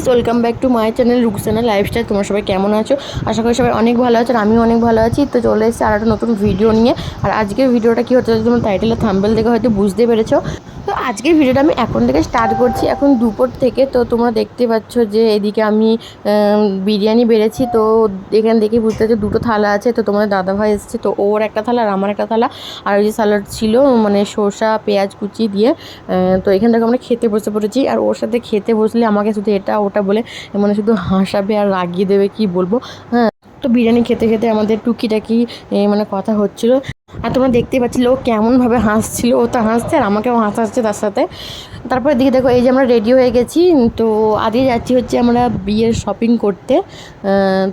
Guys welcome back to my channel Ruksana lifestyle তোমরা সবাই কেমন আছো? আশা করি সবাই অনেক ভালো আছো আর আমিও অনেক ভালো আছি। তো চলে এসেছি আর একটা নতুন ভিডিও নিয়ে। আর আজকের ভিডিওটা কী হতে চলেছে তোমরা টাইটেলের থাম্বেল দেখে হয়তো বুঝতে পেরেছ। তো আজকের ভিডিওটা আমি এখন থেকে স্টার্ট করছি, এখন দুপুর থেকে। তো তোমরা দেখতে পাচ্ছ যে এদিকে আমি বিরিয়ানি বেড়েছি। তো এখান থেকে বুঝতে পারছ দুটো থালা আছে। তো তোমাদের দাদাভাই এসেছে। তো ওর একটা থালা আর আমার একটা থালা। আর ওই যে স্যালাড ছিল মানে শসা পেঁয়াজ কুচি দিয়ে তো এখান থেকে আমরা খেতে বসে পড়েছি। আর ওর সাথে খেতে বসলে আমাকে শুধু এটা ওটা বলে মানে শুধু হাসাবে আর রাগিয়ে দেবে, কি বলব? হ্যাঁ তো বিরিয়ানি খেতে খেতে আমাদের টুকিটাকি মানে কথা হচ্ছিল। আর তোমরা দেখতেই পাচ্ছিলে ও কেমনভাবে হাসছিল, ও তো হাসছে আর আমাকেও হাসাচ্ছে তার সাথে। তারপরে দিকে দেখো, এই যে আমরা রেডি হয়ে গেছি, তো আজকে যাচ্ছি হচ্ছে আমরা বিয়ের শপিং করতে।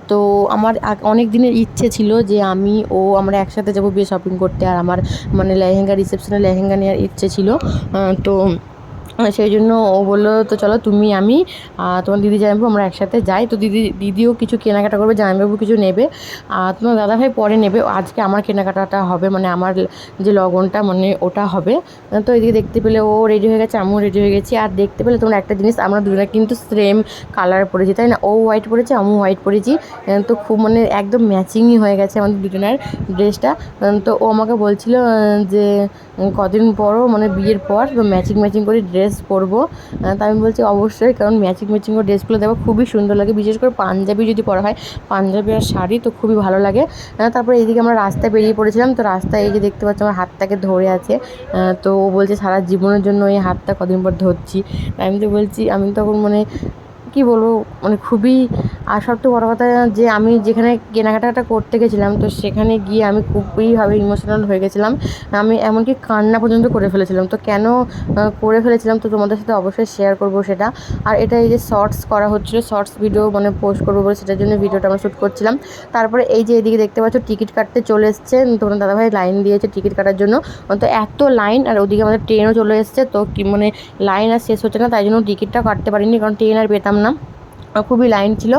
তো আমার অনেক দিনের ইচ্ছে ছিল যে আমি, ও, আমরা একসাথে যাব বিয়ে শপিং করতে আর আমার মানে লেহেঙ্গা রিসেপশনে লেহেঙ্গা নেওয়ার ইচ্ছে ছিল। তো সেই জন্য ও বলল, তো চলো তুমি, আমি তোমার দিদি জামাইবাবু আমরা একসাথে যাই। তো দিদি, দিদিও কিছু কেনাকাটা করবে, জামাইবাবু কিছু নেবে। আর তোমার দাদাভাই পরে নেবে, আজকে আমার কেনাকাটাটা হবে মানে আমার যে লগনটা মানে ওটা হবে। তো এদিকে দেখতে পেলে ও রেডি হয়ে গেছে, আমিও রেডি হয়ে গেছি। আর দেখতে পেলে তোমরা একটা জিনিস, আমরা দুজনে কিন্তু সেম কালার পরেছি, তাই না? ও হোয়াইট পরেছে, আমিও হোয়াইট পরেছি। তো খুব মানে একদম ম্যাচিংই হয়ে গেছে আমাদের দুজনের ড্রেসটা তো ও আমাকে বলছিল যে, কদিন পরও মানে বিয়ের পর ম্যাচিং ম্যাচিং করে ড্রেস পরবো। আহ, তা আমি বলছি অবশ্যই কারণ ম্যাচিং ম্যাচিং করে ড্রেসগুলো দেওয়া খুবই সুন্দর লাগে। বিশেষ করে পাঞ্জাবি যদি পরা হয় পাঞ্জাবি আর শাড়ি তো খুবই ভালো লাগে। তারপর এইদিকে আমরা রাস্তায় বেরিয়ে পড়েছিলাম তো রাস্তায় এই যে দেখতে পাচ্ছি আমার হাতটাকে ধরে আছে। তো ও বলছে সারা জীবনের জন্য এই হাতটা কদিন পর ধরছি। আমি তো বলছি আমি তখন মানে কি বলব মানে খুবই আর সবথেকে বড় কথা যে আমি যেখানে কেনাকাটাটা করতে গেছিলাম, তো সেখানে গিয়ে আমি খুবইভাবে ইমোশনাল হয়ে গেছিলাম। আমি এমনকি কান্না পর্যন্ত করে ফেলেছিলাম। তো কেন করে ফেলেছিলাম, তো তোমাদের সাথে অবশ্যই শেয়ার করব সেটা। আর এটা এই যে শর্টস করা হচ্ছিল শর্টস ভিডিও মানে পোস্ট করব বলে সেটার জন্য ভিডিওটা আমরা শ্যুট করছিলাম। তারপরে এই যে এদিকে দেখতে পাচ্ছ টিকিট কাটতে চলে এসছে। তোমার দাদাভাই লাইন দিয়েছে টিকিট কাটার জন্য। তো এত লাইন আর ওদিকে আমাদের ট্রেনও চলে এসছে। তো কি মানে লাইন আর শেষ হচ্ছে না, তাই জন্য টিকিটটা কাটতে পারিনি, কারণ ট্রেন আর পেতাম না। খুবই লাইন ছিল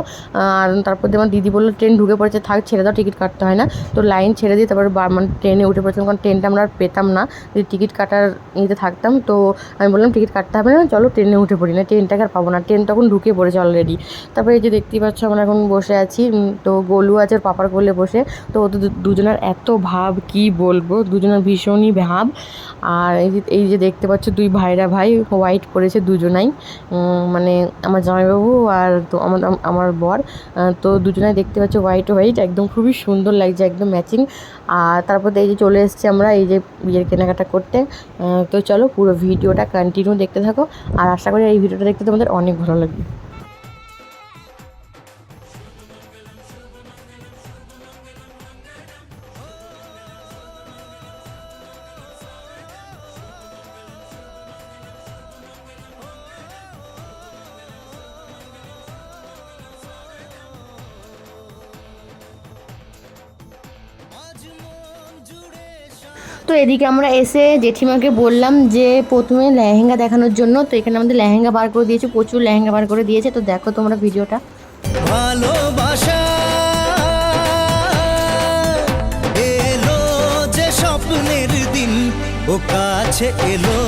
আর তারপর আমার দিদি বলল, ট্রেন ঢুকে পড়েছে, থাক, ছেড়ে দাও, টিকিট কাটতে হয় না। তো লাইন ছেড়ে দিয়ে তারপর মানে ট্রেনে উঠে পড়েছিলাম, কারণ ট্রেনটা আমরা আর পেতাম না যদি টিকিট কাটার ইয়েতে থাকতাম। তো আমি বললাম, টিকিট কাটতে হবে না, চলো ট্রেনে উঠে পড়ি, না ট্রেনটাকে আর পাবো না। ট্রেন তখন ঢুকে পড়েছে অলরেডি তারপরে এই যে দেখতেই পাচ্ছ, আমরা এখন বসে আছি তো গোলু আছে ওর পাপার কোলে বসে। তো ওদের দুজনের এত ভাব, কি বলব, দুজনের ভীষণই ভাব। আর এই যে এই যে দেখতে পাচ্ছ, দুই ভাইরা ভাই, হোয়াইট পরেছে দুজনাই। মানে আমার জামাইবাবু আর তো আমার আমার বর তো দুজনে দেখতে পাচ্ছি হোয়াইট হোয়াইট একদম খুবই সুন্দর লাগছে, একদম ম্যাচিং আর তারপর এই যে চলে এসেছি আমরা এই যে বিয়ের কেনাকাটা করতে। তো চলো পুরো ভিডিওটা কন্টিনিউ দেখতে থাকো। আর আশা করি এই ভিডিওটা দেখতে তোমাদের অনেক ভালো লাগবে। তো এদিকে আমরা এসে জেঠিমাকে বললাম যে, প্রথমে লেহেঙ্গা দেখানোর জন্য। তো এখানে আমাদের লেহেঙ্গা বার করে দিয়েছে, প্রচুর লেহেঙ্গা বার করে দিয়েছে। তো দেখো তোমরা ভিডিওটা। ভালোবাসা এলো যে স্বপ্নের দিন, ও কাছে এলো।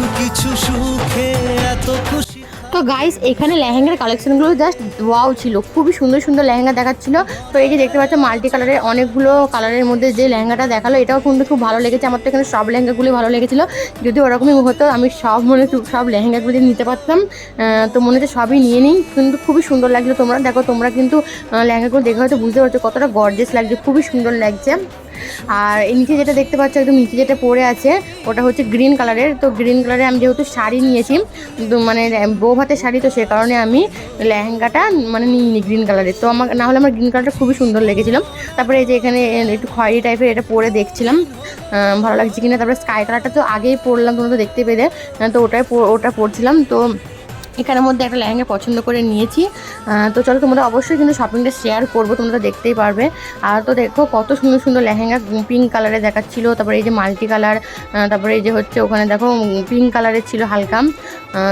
কিছু কিছু সুখে এত খুশি তো গাইস এখানে লেহেঙ্গার কালেকশনগুলো জাস্ট ওয়াও ছিল। খুবই সুন্দর সুন্দর লেহেঙ্গা দেখাচ্ছিল। তো এই যে দেখতে পাচ্ছ মাল্টি কালারের অনেকগুলো কালারের মধ্যে যে লেহেঙ্গাটা দেখাল, এটাও কিন্তু খুব ভালো লেগেছে। আমার তো এখানে সব লেহেঙ্গাগুলি ভালো লেগেছিলো। যদি ওরকমই হতো, আমি সব মনে সব লেহেঙ্গাগুলি নিতে পারতাম। তো মনে হচ্ছে সবই নিয়ে নিই। কিন্তু খুবই সুন্দর লাগল তোমরা। দেখো, তোমরা কিন্তু লেহেঙ্গাগুলো দেখে হয়তো বুঝতে পারছ কতটা গর্জেস লাগছে। খুবই সুন্দর লাগছে। আর এই নিচে যেটা দেখতে পাচ্ছ, একদম নিচে যেটা পড়ে আছে, ওটা হচ্ছে গ্রিন কালারের তো গ্রিন কালারে আমি যেহেতু শাড়ি নিয়েছি মানে বউ ভাতের শাড়ি, তো সে কারণে আমি লেহেঙ্গাটা মানে নিইনি গ্রিন কালারের তো আমার, না হলে আমার গ্রিন কালারটা খুবই সুন্দর লেগেছিল। তারপরে এই যে এখানে একটু খয়েরি টাইপের এটা পরে দেখছিলাম। ভালো লাগছে কিনা? তারপরে স্কাই কালারটা তো আগেই পরলাম, তোমরা তো দেখতে পেলে। তো ওটাই ওটা পরছিলাম। তো এখানের মধ্যে একটা লেহেঙ্গা পছন্দ করে নিয়েছি। তো চলো তোমরা অবশ্যই কিন্তু শপিংটা শেয়ার করব, তোমরা তো দেখতেই পারবে। আর তো দেখো কত সুন্দর সুন্দর লেহেঙ্গা পিঙ্ক কালারে দেখাচ্ছিল, তারপরে এই যে মাল্টি কালার তারপরে এই যে হচ্ছে ওখানে দেখো পিঙ্ক কালারের ছিল হালকা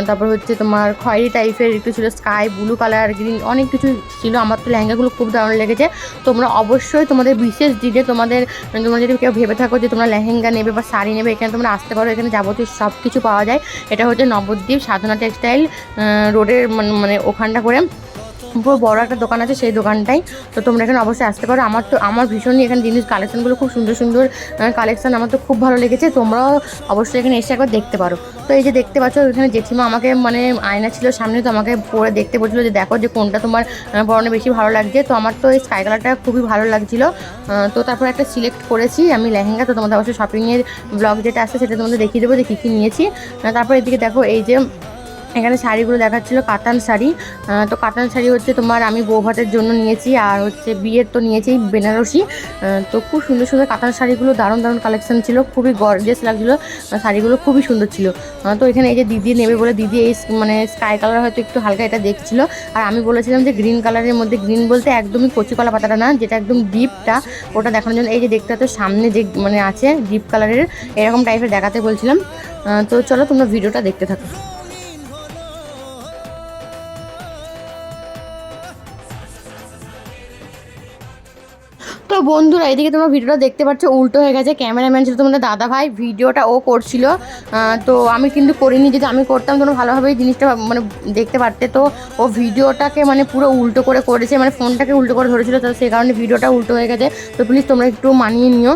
তারপর হচ্ছে তোমার খয়েরি টাইপের একটু ছিল স্কাই ব্লু কালার গ্রিন অনেক কিছু ছিল। আমার তো লেহেঙ্গাগুলো খুব দারুণ লেগেছে। তোমরা অবশ্যই তোমাদের বিশেষ দিনে তোমাদের তোমরা যদি কেউ ভেবে থাকো যে তোমরা লেহেঙ্গা নেবে বা শাড়ি নেবে, এখানে তোমরা আসতে পারো। এখানে যাবতীয় সব কিছু পাওয়া যায়। এটা হচ্ছে নবদ্বীপ সাধনা টেক্সটাইল রোডের মানে ওখানটা করে। পুরো বড় একটা দোকান আছে সেই দোকানটাই। তো তোমরা এখানে অবশ্যই আসতে পারো। আমার তো, আমার ভীষণই এখানে জিনিস, কালেকশনগুলো খুব সুন্দর সুন্দর কালেকশন আমার তো খুব ভালো লেগেছে। তোমরাও অবশ্যই এখানে এসে একবার দেখতে পারো। তো এই যে দেখতে পাচ্ছ, এখানে জেঠিমা আমাকে মানে আয়না ছিল সামনে, তো আমাকে পরে দেখতে বলছিলো যে, দেখো যে কোনটা তোমার পরনে বেশি ভালো লাগছে। তো আমার তো এই স্কাই কালারটা খুবই ভালো লাগছিল। তো তারপর একটা সিলেক্ট করেছি আমি লেহেঙ্গা। তো তোমাদের অবশ্যই শপিংয়ের ব্লগ যেটা আসছে সেটা তোমাদের দেখিয়ে দেবো যে কী কী নিয়েছি। তারপর এদিকে দেখো এই যে এখানে শাড়িগুলো দেখাচ্ছিল কাতান শাড়ি। তো কাতান শাড়ি হচ্ছে তোমার আমি বৌভাতের জন্য নিয়েছি আর হচ্ছে বিয়ের তো নিয়েছি বেনারসি। তো খুব সুন্দর সুন্দর কাতান শাড়িগুলো, দারুণ দারুণ কালেকশন ছিল, খুবই গর্জেস লাগছিল শাড়িগুলো খুবই সুন্দর ছিল। তো এখানে এই যে দিদি নেবে বলে দিদি এই মানে স্কাই কালার হয়তো একটু হালকা এটা দেখছিল। আর আমি বলেছিলাম যে গ্রিন কালারের মধ্যে গ্রিন বলতে একদমই কচি কলা পাতাটা না, যেটা একদম ডিপটা ওটা দেখানোর জন্য এই যে দেখতে তো সামনে যে মানে আছে ডিপ কালারের এরকম টাইপের দেখাতে বলছিলাম। তো চলো তোমরা ভিডিওটা দেখতে থাকো। তো বন্ধুরা, এদিকে তোমরা ভিডিওটা দেখতে পাচ্ছ, উল্টো হয়ে গেছে, ক্যামেরাম্যান ছিল তোমাদের দাদা ভাই ভিডিওটা ও করছিল। তো আমি কিন্তু করিনি যদি আমি করতাম, তোমরা ভালোভাবেই জিনিসটা মানে দেখতে পারতে। তো ও ভিডিওটাকে মানে পুরো উল্টো করে করেছে মানে ফোনটাকে উল্টো করে ধরেছিল, তো সেই কারণে ভিডিওটা উল্টো হয়ে গেছে। তো প্লিজ তোমরা একটু মানিয়ে নিও।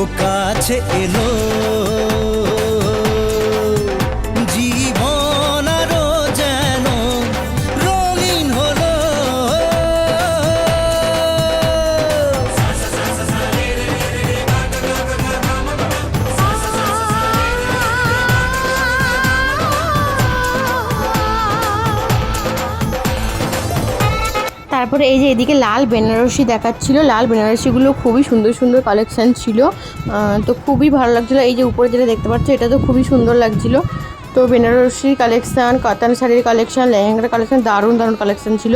ও কাছে এলো। তারপরে এই যে এদিকে লাল বেনারসি দেখাচ্ছিল। লাল বেনারসিগুলো খুবই সুন্দর সুন্দর কালেকশান ছিল। তো খুবই ভালো লাগছিল। এই যে উপরে যেটা দেখতে পাচ্ছ, এটা তো খুবই সুন্দর লাগছিল। তো বেনারসি কালেকশান কাতান শাড়ির কালেকশন লেহেঙ্গার কালেকশন দারুণ দারুণ কালেকশান ছিল।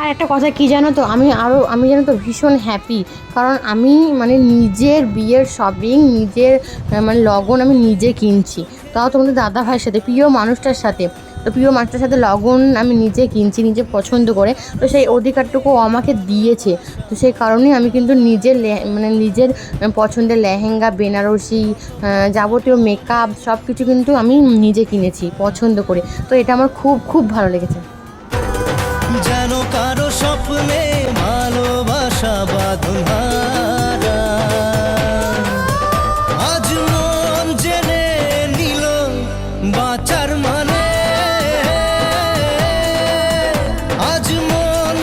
আর একটা কথা কি জানো তো, আমি আরও আমি জানো তো ভীষণ হ্যাপি কারণ আমি মানে নিজের বিয়ের শপিং নিজের মানে লগন আমি নিজে কিনছি। তাও তোমাদের দাদা ভাইয়ের সাথে, প্রিয় মানুষটার সাথে। তো প্রিয় মাছটার সাথে লগন আমি নিজে কিনছি, নিজে পছন্দ করে। তো সেই অধিকারটুকু আমাকে দিয়েছে। তো সেই কারণেই আমি কিন্তু নিজের মানে নিজের পছন্দের লেহেঙ্গা, বেনারসি যাবতীয় মেকআপ সব কিছু কিন্তু আমি নিজে কিনেছি, পছন্দ করে। তো এটা আমার খুব খুব ভালো লেগেছে। যেন কারও স্বপ্নে ভালোবাসা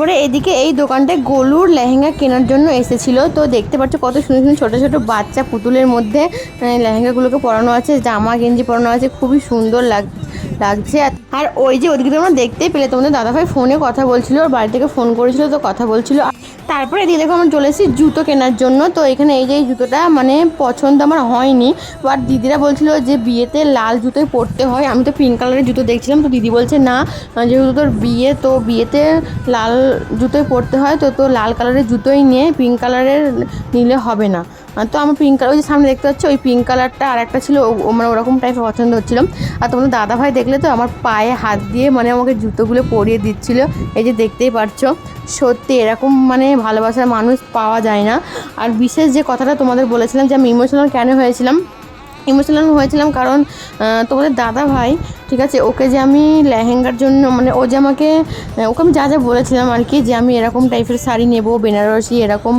তারপরে এদিকে এই দোকানটায় গোলুর লেহেঙ্গা কেনার জন্য এসেছিল। তো দেখতে পাচ্ছ কত সুন্দর সুন্দর ছোটো ছোটো বাচ্চা পুতুলের মধ্যে আহ, লেহেঙ্গাগুলোকে পরানো আছে জামা গেঞ্জি পরানো আছে খুবই সুন্দর লাগ লাগছে। আর- ওই যে ওদিকে তোমরা দেখতে পেলে, তোমাদের দাদাভাই ফোনে কথা বলছিল, ওর বাড়ি থেকে ফোন করেছিল, তো কথা বলছিল। তারপরে এদিকে দেখো, আমরা চলে এসেছি জুতো কেনার জন্য। তো এখানে এই যে এই জুতোটা মানে পছন্দ আমার হয়নি। বাট দিদিরা বলছিল যে বিয়েতে লাল জুতোই পরতে হয়। আমি তো পিঙ্ক কালারের জুতো দেখছিলাম, তো দিদি বলছে, না যেহেতু তোর বিয়ে, তো বিয়েতে লাল জুতোই পরতে হয়, তো তো লাল কালারের জুতোই নিয়ে পিঙ্ক কালারের নিলে হবে না। তো আমার পিঙ্ক কালার ওই যে সামনে দেখতে পাচ্ছি, ওই পিঙ্ক কালারটা আর একটা ছিল মানে ওরকম টাইপের পছন্দ হচ্ছিলাম আর তোমাদের দাদা ভাই দেখলে তো আমার পায়ে হাত দিয়ে মানে আমাকে জুতোগুলো পরিয়ে দিচ্ছিল। এই যে দেখতেই পারছ, সত্যি এরকম মানে ভালোবাসার মানুষ পাওয়া যায় না। আর বিশেষ যে কথাটা তোমাদের বলেছিলাম যে আমি ইমোশনাল কেন হয়েছিলাম ইমোশনাল হয়েছিলাম কারণ তোমাদের দাদা ভাই ঠিক আছে, ওকে যে আমি লেহেঙ্গার জন্য মানে ও যে আমাকে ওকে আমি যা যা বলেছিলাম আর কি, যে আমি এরকম টাইপের শাড়ি নেব, বেনারসি এরকম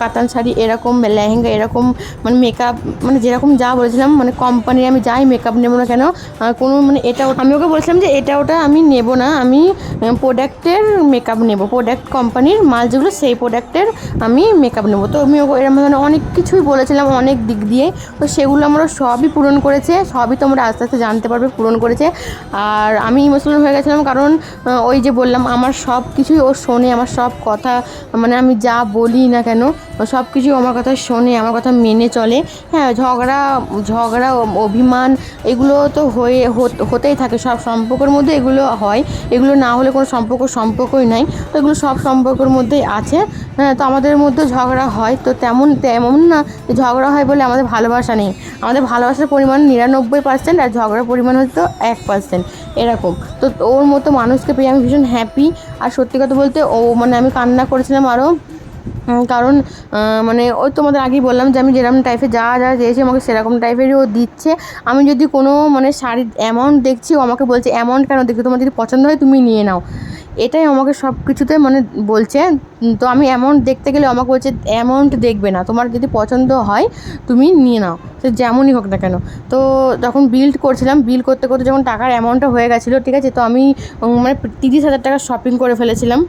কাতান শাড়ি এরকম, লেহেঙ্গা এরকম মানে মেকআপ মানে যেরকম যা বলেছিলাম মানে কোম্পানির আমি যাই মেকআপ নেব না কেন কোনো মানে এটা আমি ওকে বলেছিলাম যে এটা ওটা আমি নেব না, আমি প্রোডাক্টের মেকআপ নেব প্রোডাক্ট কোম্পানির মাল যেগুলো, সেই প্রোডাক্টের আমি মেকআপ নেব। তো আমি ওকে এরকম মানে অনেক কিছুই বলেছিলাম, অনেক দিক দিয়ে, তো সেগুলো আমরা সবই পূরণ করেছে, সবই তোমরা আস্তে আস্তে জানতে পারবে, পূরণ করেছে আর আমি ইমোশনাল হয়ে গেছিলাম কারণ ওই যে বললাম আমার সব কিছুই ও শোনে, আমার সব কথা মানে আমি যা বলি না কেন সব কিছুই ও আমার কথা শোনে, আমার কথা মেনে চলে। হ্যাঁ ঝগড়া ঝগড়া, অভিমান, এগুলো তো হয়ে, হত- হতেই থাকে। সব সম্পর্কের মধ্যে এগুলো হয়। এগুলো না হলে কোনো সম্পর্ক সম্পর্কই নাই। তো এগুলো সব সম্পর্কের মধ্যেই আছে। হ্যাঁ তো আমাদের মধ্যে ঝগড়া হয়। তো তেমন তেমন না ঝগড়া হয় বলে আমাদের ভালোবাসা নেই। আমাদের ভালোবাসার পরিমাণ নিরানব্বই পার্সেন্ট আর ঝগড়ার পরিমাণ হয়তো এক পার্সেন্ট এরকম। তো ওর মতো মানুষকে পেয়ে আমি ভীষণ হ্যাপি আর সত্যি কথা বলতে ও মানে আমি কান্না করেছিলাম আরও কারণ মানে ওই তোমাদের আগেই বললাম যে আমি যেরকম টাইপের যা যা চেয়েছি আমাকে সেরকম টাইপেরই ও দিচ্ছে। আমি যদি কোনো মানে শাড়ির অ্যামাউন্ট দেখছি, ও আমাকে বলছে অ্যামাউন্ট কেন দেখছি তোমার যদি পছন্দ হয়, তুমি নিয়ে নাও। এটাই আমাকে সব কিছুতে মানে বলছে। তো আমি অ্যামাউন্ট দেখতে গেলে আমাকে বলছে অ্যামাউন্ট দেখবে না। তোমার যদি পছন্দ হয়, তুমি নিয়ে নাও। সে যেমনই হোক না কেন। তো যখন বিল্ড করছিলাম বিল করতে করতে যখন টাকার অ্যামাউন্টটা হয়ে গেছিল, ঠিক আছে? তো আমি মানে তিরিশ হাজার টাকা শপিং করে ফেলেছিলাম।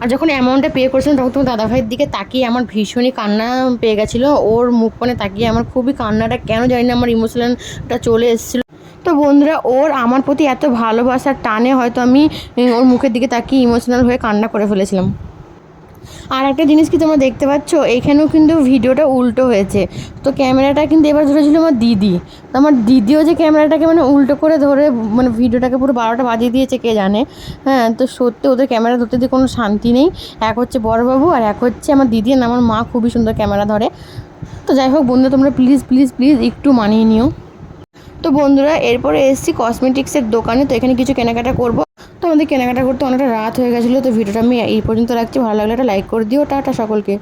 আর যখন অ্যামাউন্টটা পে করেছিলাম, তখন তোমার দাদাভাইয়ের দিকে তাকিয়ে আমার ভীষণই কান্না পেয়ে গেছিল। ওর মুখ পানে তাকিয়ে আমার খুবই কান্নাটা, কেন জানি না আমার ইমোশনালটা চলে এসেছিল। তো বন্ধুরা, ওর আমার প্রতি এত ভালোবাসার টানে হয়তো আমি ওর মুখের দিকে তাকিয়ে ইমোশনাল হয়ে কান্না করে ফেলেছিলাম। আর একটা জিনিস কি তোমরা দেখতে পাচ্ছ? এখানেও কিন্তু ভিডিওটা উল্টো হয়েছে। তো ক্যামেরাটা কিন্তু এবার ধরেছিল আমার দিদি। তো আমার দিদিও যে ক্যামেরাটাকে মানে উল্টো করে ধরে মানে ভিডিওটাকে পুরো বারোটা বাজিয়ে দিয়েছে, কে জানে? হ্যাঁ তো সত্যি ওদের ক্যামেরা ধরতে দিয়ে কোনো শান্তি নেই। এক হচ্ছে বড়বাবু আর এক হচ্ছে আমার দিদি আর আমার মা খুবই সুন্দর ক্যামেরা ধরে। তো যাই হোক বন্ধু, তোমরা প্লিজ প্লিজ প্লিজ একটু মানিয়ে নিও। তো বন্ধুরা, এরপরে এসেছি কসমেটিক্সের দোকানে। তো এখানে কিছু কেনাকাটা করব। তো আমাদের কেনাকাটা করতে অনেকটা রাত হয়ে গেছিল, তো ভিডিওটা আমি এই পর্যন্ত রাখছি। ভালো লাগলে একটা লাইক করে দিও। টাটা সকলকে।